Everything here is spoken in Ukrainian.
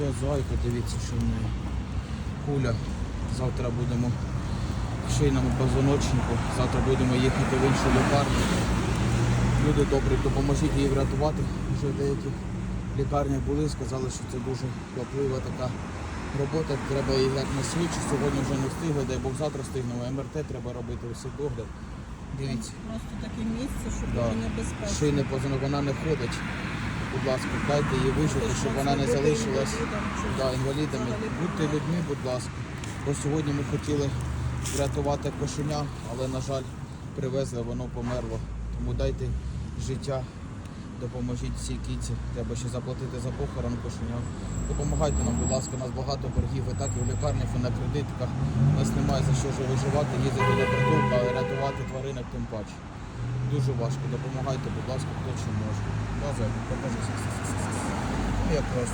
Моя зайка, дивіться, що в неї. Куля. Завтра будемо в шийному позвоночнику. Завтра будемо їхати в іншу лікарню. Люди добрі, допоможіть її врятувати. Вже в деяких лікарнях були, сказали, що це дуже хлоплива така робота. Треба її як швидше. Сьогодні вже не встигли, дай Бог завтра встигнемо. МРТ треба робити все догляд. Дивіться. Просто таке місце, що Да. дуже небезпечно. Позвонок, вона не ходить. Будь ласка, дайте їй вижити, щоб вона не залишилась да, інвалідами. Будьте людьми, будь ласка. Бо сьогодні ми хотіли врятувати кошеня, але, на жаль, привезли, воно померло. Тому дайте життя, допоможіть цій кіці. Треба ще заплатити за похорон кошеня. Допомагайте нам, будь ласка, у нас багато боргів і так і в лікарнях, і на кредитках. У нас немає за що виживати, їздити до притулка, а рятувати тваринок тим паче. Дуже важко. Допомагайте, будь ласка, хто чи може. База, покажи. Якраз.